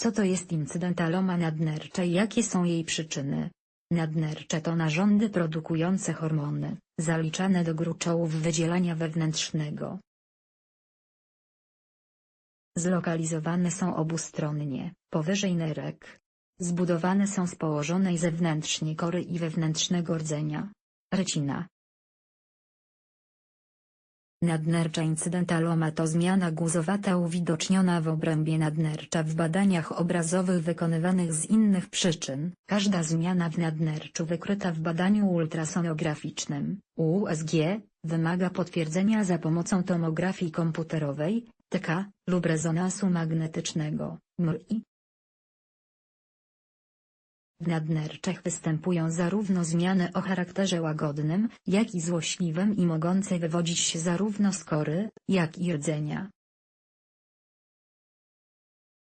Co to jest incydentaloma nadnercza i jakie są jej przyczyny? Nadnercze to narządy produkujące hormony, zaliczane do gruczołów wydzielania wewnętrznego. Zlokalizowane są obustronnie, powyżej nerek. Zbudowane są z położonej zewnętrznie kory i wewnętrznego rdzenia. Recina. Nadnercza incydentaloma to zmiana guzowata uwidoczniona w obrębie nadnercza w badaniach obrazowych wykonywanych z innych przyczyn. Każda zmiana w nadnerczu wykryta w badaniu ultrasonograficznym, USG, wymaga potwierdzenia za pomocą tomografii komputerowej, TK, lub rezonansu magnetycznego, MRI. W nadnerczach występują zarówno zmiany o charakterze łagodnym, jak i złośliwym i mogące wywodzić się zarówno z kory, jak i rdzenia.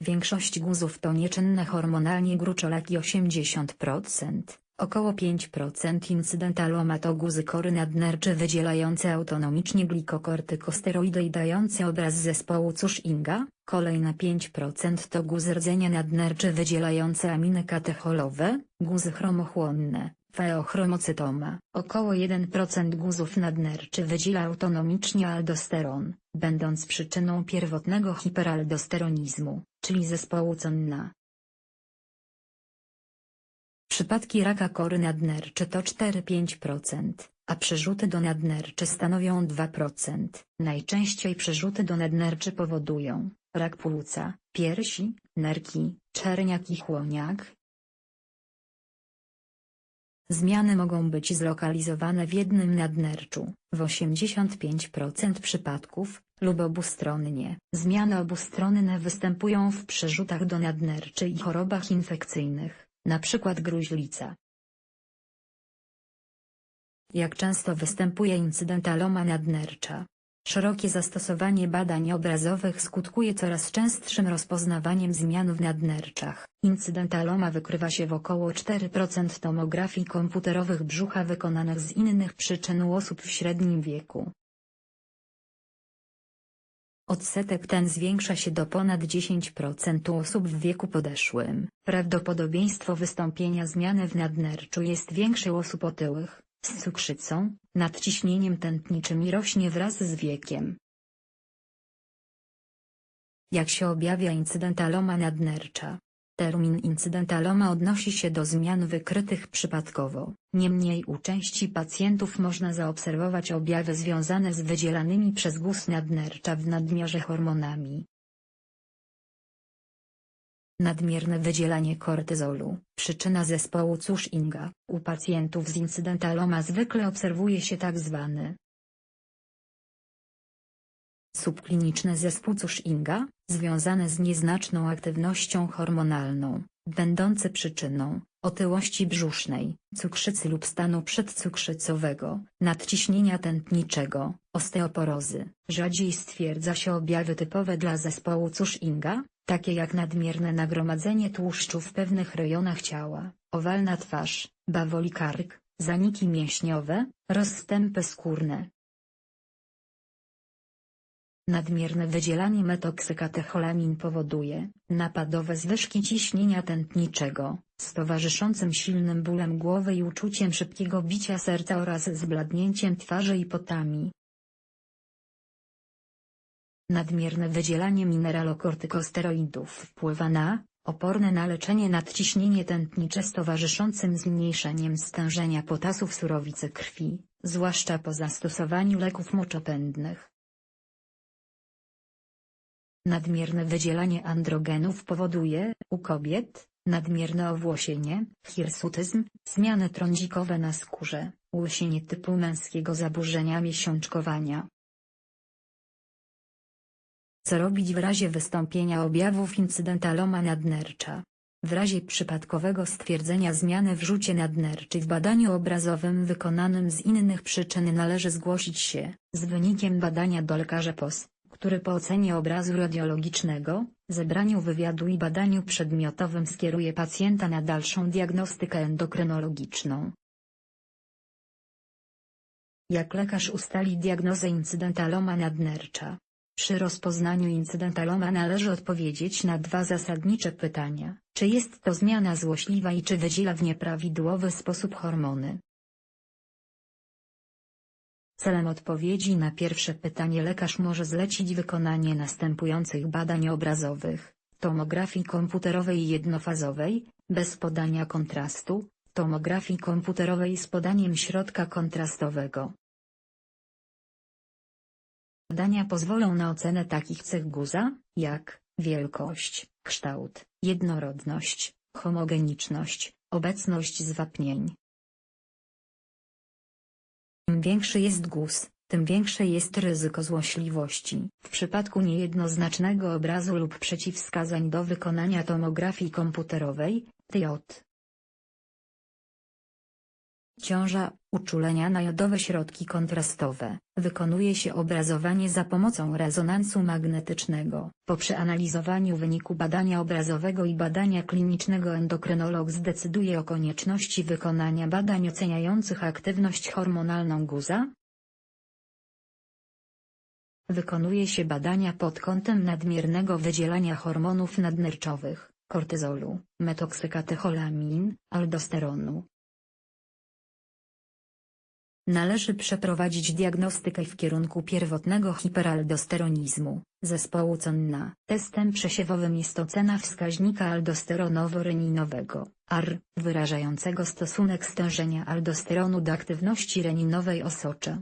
Większość guzów to nieczynne hormonalnie gruczolaki 80%, około 5% incydentaloma to guzy kory nadnerczy wydzielające autonomicznie glikokortykosteroidy i dające obraz zespołu Cushing'a, kolejne 5% to guzy rdzenia nadnerczy wydzielające aminy katecholowe, guzy chromochłonne, feochromocytoma. Około 1% guzów nadnerczy wydziela autonomicznie aldosteron, będąc przyczyną pierwotnego hiperaldosteronizmu, czyli zespołu Conna. Przypadki raka kory nadnerczy to 4-5%, a przerzuty do nadnerczy stanowią 2%. Najczęściej przerzuty do nadnerczy powodują rak płuca, piersi, nerki, czerniak i chłoniak. Zmiany mogą być zlokalizowane w jednym nadnerczu, w 85% przypadków, lub obustronnie. Zmiany obustronne występują w przerzutach do nadnerczy i chorobach infekcyjnych, np. gruźlica. Jak często występuje incydentaloma nadnercza? Szerokie zastosowanie badań obrazowych skutkuje coraz częstszym rozpoznawaniem zmian w nadnerczach. Incydentaloma wykrywa się w około 4% tomografii komputerowych brzucha wykonanych z innych przyczyn u osób w średnim wieku. Odsetek ten zwiększa się do ponad 10% u osób w wieku podeszłym. Prawdopodobieństwo wystąpienia zmiany w nadnerczu jest większe u osób otyłych, z cukrzycą, nadciśnieniem tętniczym i rośnie wraz z wiekiem. Jak się objawia incydentaloma nadnercza? Termin incydentaloma odnosi się do zmian wykrytych przypadkowo, niemniej u części pacjentów można zaobserwować objawy związane z wydzielanymi przez guz nadnercza w nadmiarze hormonami. Nadmierne wydzielanie kortyzolu, przyczyna zespołu Cushing'a. U pacjentów z incydentaloma zwykle obserwuje się tzw. subkliniczny zespół Cushing'a, związane z nieznaczną aktywnością hormonalną, będący przyczyną otyłości brzusznej, cukrzycy lub stanu przedcukrzycowego, nadciśnienia tętniczego, osteoporozy. Rzadziej stwierdza się objawy typowe dla zespołu Cushing'a, takie jak nadmierne nagromadzenie tłuszczu w pewnych rejonach ciała, owalna twarz, bawoli kark, zaniki mięśniowe, rozstępy skórne. Nadmierne wydzielanie metoksykatecholamin powoduje napadowe zwyżki ciśnienia tętniczego, z towarzyszącym silnym bólem głowy i uczuciem szybkiego bicia serca oraz zbladnięciem twarzy i potami. Nadmierne wydzielanie mineralokortykosteroidów wpływa na, oporne na leczenie nadciśnienie tętnicze z towarzyszącym zmniejszeniem stężenia potasu w surowicy krwi, zwłaszcza po zastosowaniu leków moczopędnych. Nadmierne wydzielanie androgenów powoduje, u kobiet, nadmierne owłosienie, hirsutyzm, zmiany trądzikowe na skórze, łysienie typu męskiego zaburzenia miesiączkowania. Co robić w razie wystąpienia objawów incydentaloma nadnercza? W razie przypadkowego stwierdzenia zmiany w rzucie nadnerczy w badaniu obrazowym wykonanym z innych przyczyn należy zgłosić się z wynikiem badania do lekarza POS, który po ocenie obrazu radiologicznego, zebraniu wywiadu i badaniu przedmiotowym skieruje pacjenta na dalszą diagnostykę endokrynologiczną. Jak lekarz ustali diagnozę incydentaloma nadnercza? Przy rozpoznaniu incydentaloma należy odpowiedzieć na dwa zasadnicze pytania. Czy jest to zmiana złośliwa i czy wydziela w nieprawidłowy sposób hormony? Celem odpowiedzi na pierwsze pytanie lekarz może zlecić wykonanie następujących badań obrazowych, tomografii komputerowej jednofazowej, bez podania kontrastu, tomografii komputerowej z podaniem środka kontrastowego. Badania pozwolą na ocenę takich cech guza, jak wielkość, kształt, jednorodność, homogeniczność, obecność zwapnień. Im większy jest guz, tym większe jest ryzyko złośliwości. W przypadku niejednoznacznego obrazu lub przeciwwskazań do wykonania tomografii komputerowej, TJ. Ciąża, uczulenia na jodowe środki kontrastowe. Wykonuje się obrazowanie za pomocą rezonansu magnetycznego. Po przeanalizowaniu wyniku badania obrazowego i badania klinicznego endokrynolog zdecyduje o konieczności wykonania badań oceniających aktywność hormonalną guza, Wykonuje się badania pod kątem nadmiernego wydzielania hormonów nadnerczowych, kortyzolu, metoksykatecholamin, aldosteronu, Należy przeprowadzić diagnostykę w kierunku pierwotnego hiperaldosteronizmu, zespołu Conna. Testem przesiewowym jest ocena wskaźnika aldosteronowo-reninowego, AR, wyrażającego stosunek stężenia aldosteronu do aktywności reninowej osocza.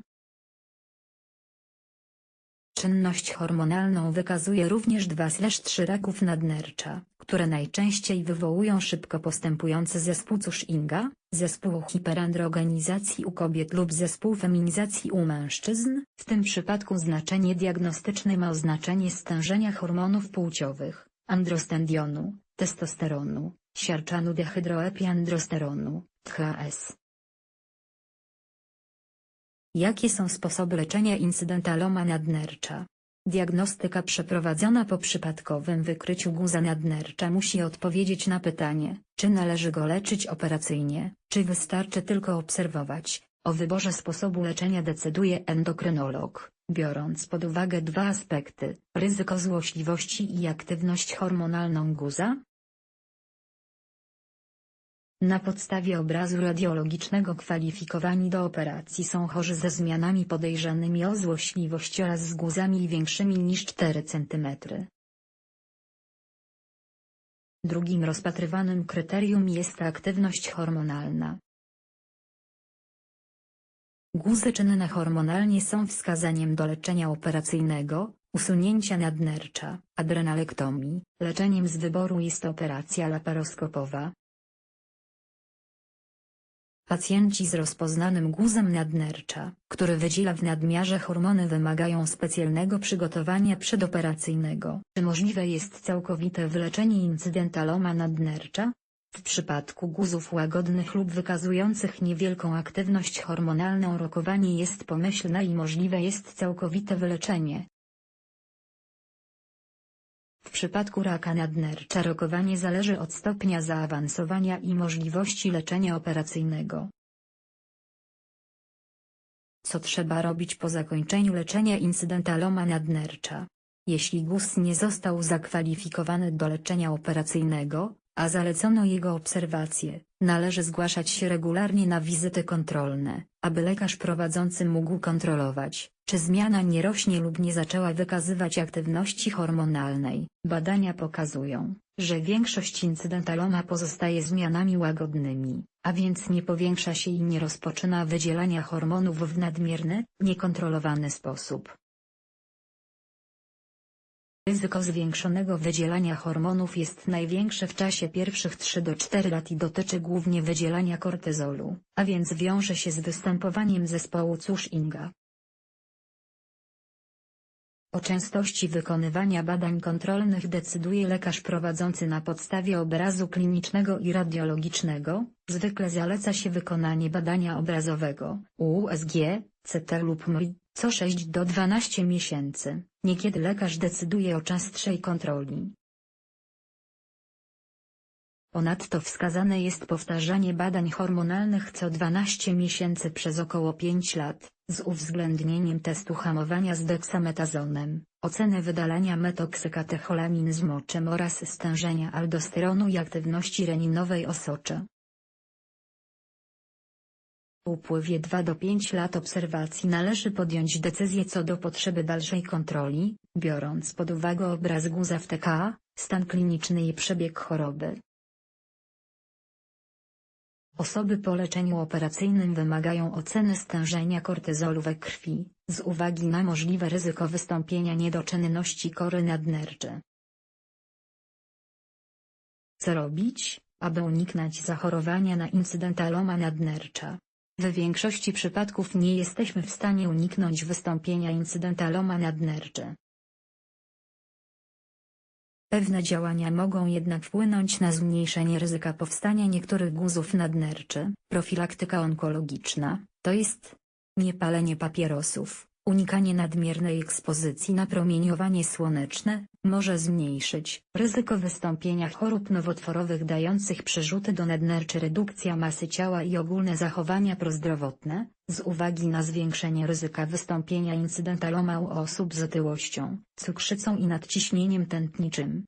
Czynność hormonalną wykazuje również 2-3 raków nadnercza, które najczęściej wywołują szybko postępujący zespół Cushing'a, zespół hiperandrogenizacji u kobiet lub zespół feminizacji u mężczyzn. W tym przypadku znaczenie diagnostyczne ma oznaczenie stężenia hormonów płciowych, androstendionu, testosteronu, siarczanu dehydroepiandrosteronu, THS. Jakie są sposoby leczenia incydentaloma nadnercza? Diagnostyka przeprowadzona po przypadkowym wykryciu guza nadnercza musi odpowiedzieć na pytanie, czy należy go leczyć operacyjnie, czy wystarczy tylko obserwować. O wyborze sposobu leczenia decyduje endokrynolog, biorąc pod uwagę dwa aspekty, ryzyko złośliwości i aktywność hormonalną guza, na podstawie obrazu radiologicznego kwalifikowani do operacji są chorzy ze zmianami podejrzanymi o złośliwość oraz z guzami większymi niż 4 cm. Drugim rozpatrywanym kryterium jest aktywność hormonalna. Guzy czynne hormonalnie są wskazaniem do leczenia operacyjnego, usunięcia nadnercza, adrenalektomii. Leczeniem z wyboru jest operacja laparoskopowa, Pacjenci z rozpoznanym guzem nadnercza, który wydziela w nadmiarze hormony wymagają specjalnego przygotowania przedoperacyjnego. Czy możliwe jest całkowite wyleczenie incydentaloma nadnercza? W przypadku guzów łagodnych lub wykazujących niewielką aktywność hormonalną rokowanie jest pomyślne i możliwe jest całkowite wyleczenie. W przypadku raka nadnercza rokowanie zależy od stopnia zaawansowania i możliwości leczenia operacyjnego. Co trzeba robić po zakończeniu leczenia incydentaloma nadnercza? Jeśli guz nie został zakwalifikowany do leczenia operacyjnego, a zalecono jego obserwację, należy zgłaszać się regularnie na wizyty kontrolne, aby lekarz prowadzący mógł kontrolować, czy zmiana nie rośnie lub nie zaczęła wykazywać aktywności hormonalnej. Badania pokazują, że większość incydentaloma pozostaje zmianami łagodnymi, a więc nie powiększa się i nie rozpoczyna wydzielania hormonów w nadmierny, niekontrolowany sposób. Ryzyko zwiększonego wydzielania hormonów jest największe w czasie pierwszych 3 do 4 lat i dotyczy głównie wydzielania kortyzolu, a więc wiąże się z występowaniem zespołu Cushing'a. O częstości wykonywania badań kontrolnych decyduje lekarz prowadzący na podstawie obrazu klinicznego i radiologicznego, zwykle zaleca się wykonanie badania obrazowego, USG, CT lub MRI, co 6 do 12 miesięcy, niekiedy lekarz decyduje o częstszej kontroli. Ponadto wskazane jest powtarzanie badań hormonalnych co 12 miesięcy przez około 5 lat, z uwzględnieniem testu hamowania z deksametazonem, oceny wydalania metoksykatecholamin z moczem oraz stężenia aldosteronu i aktywności reninowej osocza. Po upływie 2 do 5 lat obserwacji należy podjąć decyzję co do potrzeby dalszej kontroli, biorąc pod uwagę obraz guza w TK, stan kliniczny i przebieg choroby. Osoby po leczeniu operacyjnym wymagają oceny stężenia kortyzolu we krwi, z uwagi na możliwe ryzyko wystąpienia niedoczynności kory nadnerczy. Co robić, aby uniknąć zachorowania na incydentaloma nadnercza? W większości przypadków nie jesteśmy w stanie uniknąć wystąpienia incydentaloma nadnerczy. Pewne działania mogą jednak wpłynąć na zmniejszenie ryzyka powstania niektórych guzów nadnerczy. Profilaktyka onkologiczna, to jest niepalenie papierosów, unikanie nadmiernej ekspozycji na promieniowanie słoneczne, może zmniejszyć ryzyko wystąpienia chorób nowotworowych dających przerzuty do nadnerczy redukcja masy ciała i ogólne zachowania prozdrowotne, z uwagi na zwiększenie ryzyka wystąpienia incydentaloma u osób z otyłością, cukrzycą i nadciśnieniem tętniczym.